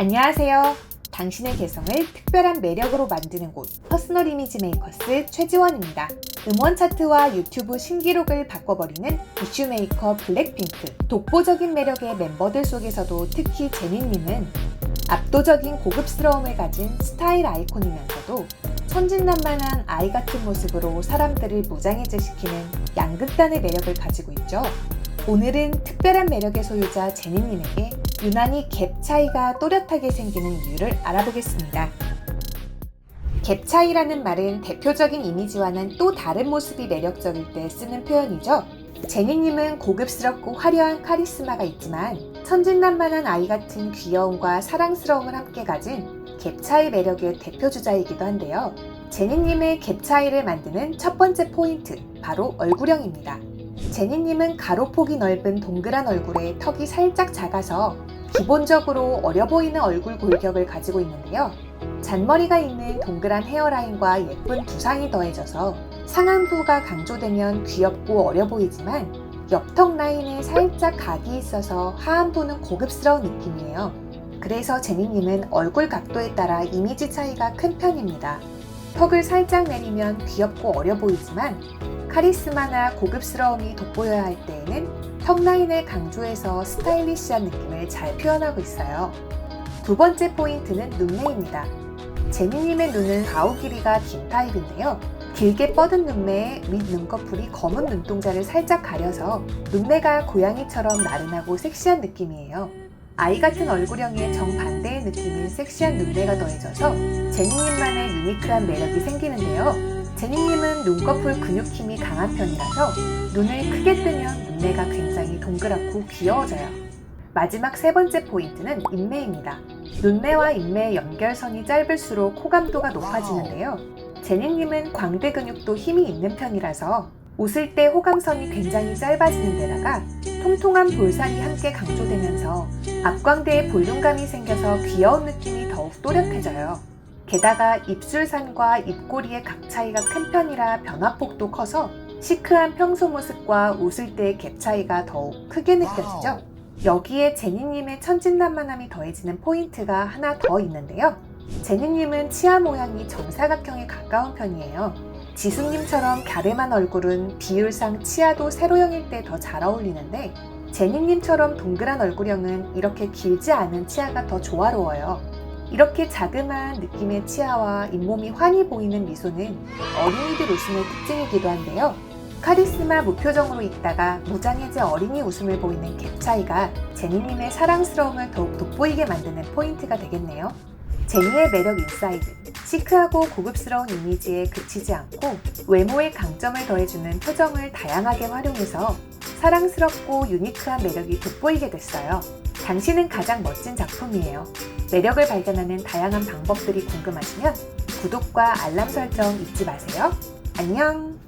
안녕하세요. 당신의 개성을 특별한 매력으로 만드는 곳 퍼스널 이미지 메이커스 최지원입니다. 음원 차트와 유튜브 신기록을 바꿔버리는 이슈 메이커 블랙핑크 독보적인 매력의 멤버들 속에서도 특히 제니님은 압도적인 고급스러움을 가진 스타일 아이콘이면서도 천진난만한 아이 같은 모습으로 사람들을 무장해제시키는 양극단의 매력을 가지고 있죠. 오늘은 특별한 매력의 소유자 제니님에게 유난히 갭 차이가 또렷하게 생기는 이유를 알아보겠습니다. 갭 차이라는 말은 대표적인 이미지와는 또 다른 모습이 매력적일 때 쓰는 표현이죠. 제니님은 고급스럽고 화려한 카리스마가 있지만 천진난만한 아이 같은 귀여움과 사랑스러움을 함께 가진 갭 차이 매력의 대표 주자이기도 한데요. 제니님의 갭 차이를 만드는 첫 번째 포인트, 바로 얼굴형입니다. 제니님은 가로폭이 넓은 동그란 얼굴에 턱이 살짝 작아서 기본적으로 어려 보이는 얼굴 골격을 가지고 있는데요. 잔머리가 있는 동그란 헤어라인과 예쁜 두상이 더해져서 상안부가 강조되면 귀엽고 어려 보이지만 옆턱 라인에 살짝 각이 있어서 하안부는 고급스러운 느낌이에요. 그래서 제니님은 얼굴 각도에 따라 이미지 차이가 큰 편입니다. 턱을 살짝 내리면 귀엽고 어려 보이지만 카리스마나 고급스러움이 돋보여야 할 때에는 턱 라인을 강조해서 스타일리시한 느낌을 잘 표현하고 있어요. 두 번째 포인트는 눈매입니다. 제니님의 눈은 가오 길이가 긴 타입인데요. 길게 뻗은 눈매에 윗 눈꺼풀이 검은 눈동자를 살짝 가려서 눈매가 고양이처럼 나른하고 섹시한 느낌이에요. 아이 같은 얼굴형의 정반대의 느낌인 섹시한 눈매가 더해져서 제니님만의 유니크한 매력이 생기는데요. 제니님은 눈꺼풀 근육 힘이 강한 편이라서 눈을 크게 뜨면 눈매가 굉장히 동그랗고 귀여워져요. 마지막 세 번째 포인트는 인매입니다. 눈매와 인매의 연결선이 짧을수록 호감도가 높아지는데요. 제니님은 광대 근육도 힘이 있는 편이라서 웃을 때 호감선이 굉장히 짧아지는 데다가 통통한 볼살이 함께 강조되면서 앞광대에 볼륨감이 생겨서 귀여운 느낌이 더욱 또렷해져요. 게다가 입술산과 입꼬리의 각 차이가 큰 편이라 변화폭도 커서 시크한 평소 모습과 웃을 때의 갭 차이가 더욱 크게 느껴지죠. 여기에 제니님의 천진난만함이 더해지는 포인트가 하나 더 있는데요. 제니님은 치아 모양이 정사각형에 가까운 편이에요. 지수님처럼 갸름한 얼굴은 비율상 치아도 세로형일 때 더 잘 어울리는데 제니님처럼 동그란 얼굴형은 이렇게 길지 않은 치아가 더 조화로워요. 이렇게 자그마한 느낌의 치아와 잇몸이 환히 보이는 미소는 어린이들 웃음의 특징이기도 한데요. 카리스마 무표정으로 있다가 무장해제 어린이 웃음을 보이는 갭 차이가 제니님의 사랑스러움을 더욱 돋보이게 만드는 포인트가 되겠네요. 제니의 매력 인사이드. 시크하고 고급스러운 이미지에 그치지 않고 외모의 강점을 더해주는 표정을 다양하게 활용해서 사랑스럽고 유니크한 매력이 돋보이게 됐어요. 당신은 가장 멋진 작품이에요. 매력을 발견하는 다양한 방법들이 궁금하시면 구독과 알람 설정 잊지 마세요. 안녕!